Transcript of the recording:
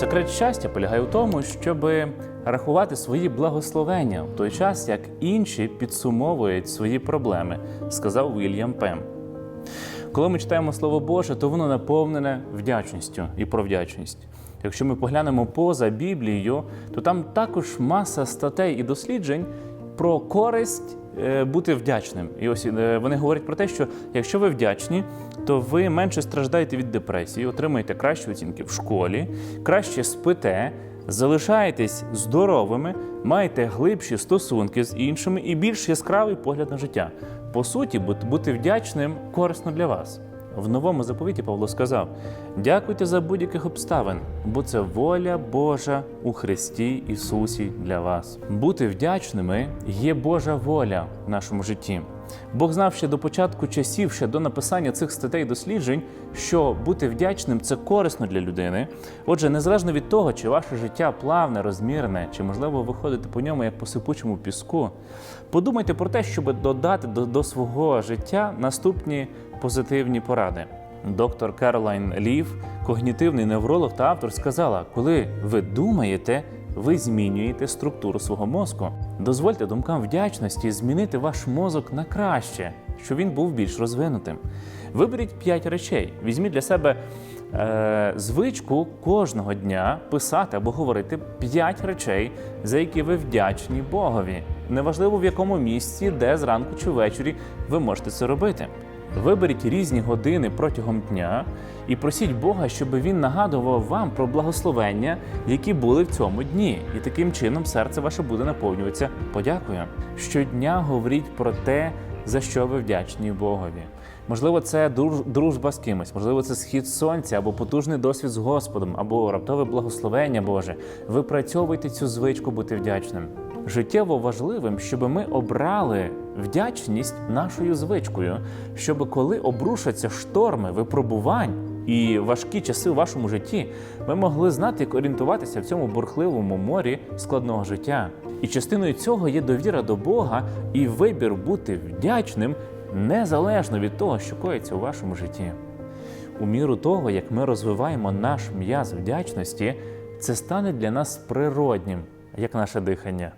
Секрет щастя полягає в тому, щоб рахувати свої благословення в той час, як інші підсумовують свої проблеми, сказав Вільям Пем. Коли ми читаємо Слово Боже, то воно наповнене вдячністю і про вдячність. Якщо ми поглянемо поза Біблією, то там також маса статей і досліджень про користь е, бути вдячним. І ось е, вони говорять про те, що якщо ви вдячні, то ви менше страждаєте від депресії, отримаєте кращі оцінки в школі, краще спите, залишаєтесь здоровими, маєте глибші стосунки з іншими і більш яскравий погляд на життя. По суті, бути вдячним корисно для вас. В новому заповіті Павло сказав: дякуйте за будь-яких обставин, бо це воля Божа у Христі Ісусі для вас. Бути вдячними є Божа воля в нашому житті. Бог знав ще до початку часів, ще до написання цих статей досліджень, що бути вдячним це корисно для людини. Отже, незалежно від того, чи ваше життя плавне, розмірне, чи можливо ви ходите по ньому як по сипучому піску, подумайте про те, щоб додати до, до свого життя наступні позитивні поради. Доктор Керолайн Лів, когнітивний невролог та автор, сказала: коли ви думаєте, ви змінюєте структуру свого мозку. Дозвольте думкам вдячності змінити ваш мозок на краще, щоб він був більш розвинутим. Виберіть п'ять речей. Візьміть для себе е, звичку кожного дня писати або говорити п'ять речей, за які ви вдячні Богові. Неважливо в якому місці, де зранку чи ввечері ви можете це робити. Виберіть різні години протягом дня і просіть Бога, щоб він нагадував вам про благословення, які були в цьому дні. І таким чином серце ваше буде наповнюватися подякою. Щодня говоріть про те, за що ви вдячні Богові. Можливо, це дружба з кимось, можливо, це схід сонця або потужний досвід з Господом, або раптове благословення Боже. Випрацьовуйте цю звичку бути вдячним. Життєво важливим, щоб ми обрали вдячність нашою звичкою, щоб коли обрушаться шторми випробувань і важкі часи у вашому житті, ми могли знати, як орієнтуватися в цьому бурхливому морі складного життя. І частиною цього є довіра до Бога і вибір бути вдячним незалежно від того, що коїться у вашому житті. У міру того, як ми розвиваємо наш м'яз вдячності, це стане для нас природнім, як наше дихання.